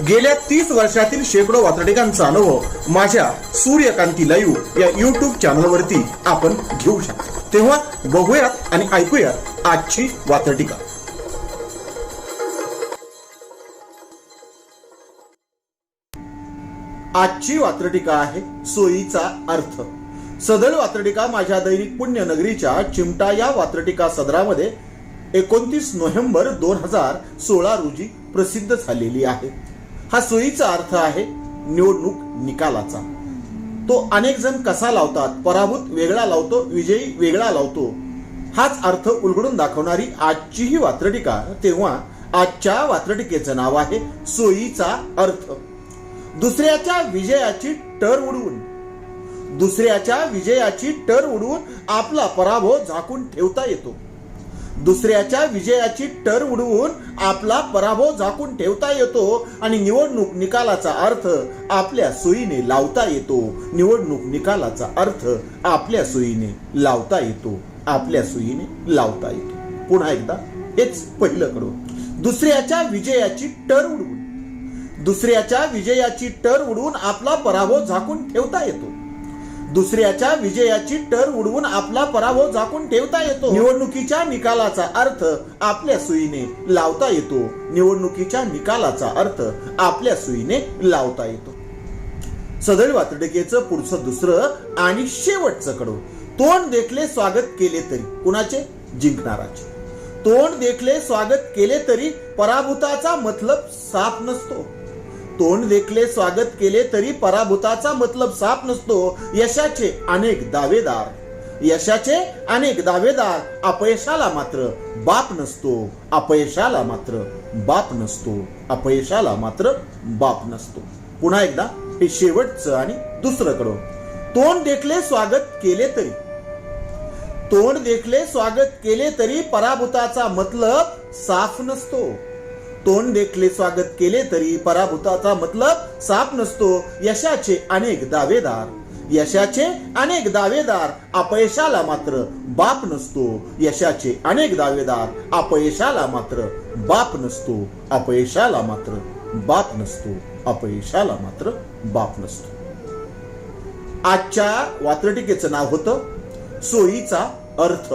गेल्या तीस वर्षातील शेकडो वातडिकांचा अनुभव माझ्या सूर्यकांती लाईव्ह या युट्यूब चॅनलवरती आपण घेऊ शकतो. तेव्हा बघूयात आणि ऐकूयात आजची वातडिका आजची वात्रटिका आहे सोयीचा अर्थ. सदर वात्रटिका माझ्या दैनिक पुण्यनगरीच्या चिमटा या वात्रटिका सदरामध्ये एकोणतीस नोव्हेंबर दोन हजार सोळा रोजी प्रसिद्ध झालेली आहे. हा सोयीचा अर्थ आहे निवडणूक निकालाचा. तो अनेक जण कसा लावतात पराभूत वेगळा लावतो विजयी वेगळा लावतो हाच अर्थ उलगडून दाखवणारी आजची ही वात्रटिका. तेव्हा आजच्या वात्रटिकेचं नाव आहे सोयीचा अर्थ. दुसऱ्याच्या विजयाची टर उडवून दुसऱ्याच्या विजयाची टर उडवून आपला पराभव झाकून ठेवता येतो. दुसऱ्याच्या विजयाची टर उडवून आपला पराभव झाकून ठेवता येतो आणि निवडणूक निकालाचा अर्थ आपल्या सोयीने लावता येतो. निवडणूक निकालाचा अर्थ आपल्या सोयीने लावता येतो. आपल्या सोयीने लावता येतो. पुन्हा एकदा हेच पहिलं कडून दुसऱ्याच्या विजयाची टर उडवून. दुसऱ्याच्या विजयाची टर उडवून आपला पराभव झाकून ठेवता येतो. दुसऱ्याच्या विजयाची टर उडवून आपला पराभव झाकून ठेवता येतो. निवडणुकीच्या निकालाचा अर्थ आपल्या सुईने लावता येतो. निवडणुकीच्या निकालाचा अर्थ आपल्या सुईने लावता येतो. सदैव वातडकेचं पुढचं दुसरं आणि शेवटचं कडू तोंड देखले स्वागत केले तरी कुणाचे? जिंकणाराचे. तोंड देखले स्वागत केले तरी पराभूताचा मतलब साफ नसतो. तोंड देखले स्वागत केले तरी पराभूताचा मतलब साफ नसतो. यशाचे अनेक दावेदार. यशाचे अनेक दावेदार. अपयशाला मात्र बाप नसतो. अपयशाला मात्र बाप नसतो. अपयशाला मात्र बाप नसतो. पुन्हा एकदा हे शेवटचं आणि दुसरं कडो तोंड देखले स्वागत केले तरी. तोंड देखले स्वागत केले तरी पराभूताचा मतलब साफ नसतो. तोंड देखले स्वागत केले तरी पराभूताचा मतलब साप नसतो. यशाचे अनेक दावेदार. यशाचे अनेक दावेदार अपयशाला मात्र बाप नसतो. यशाचे अनेक दावेदार अपयशाला मात्र बाप नसतो. अपयशाला मात्र बाप नसतो. अपयशाला मात्र बाप नसतो. आजच्या वात्रटिकेचं नाव होतं सोयीचा अर्थ.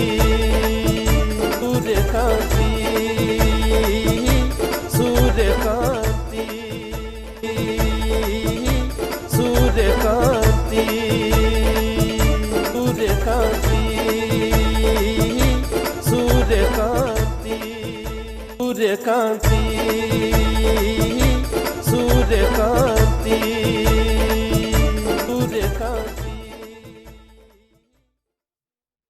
kanti sure kanti sure kanti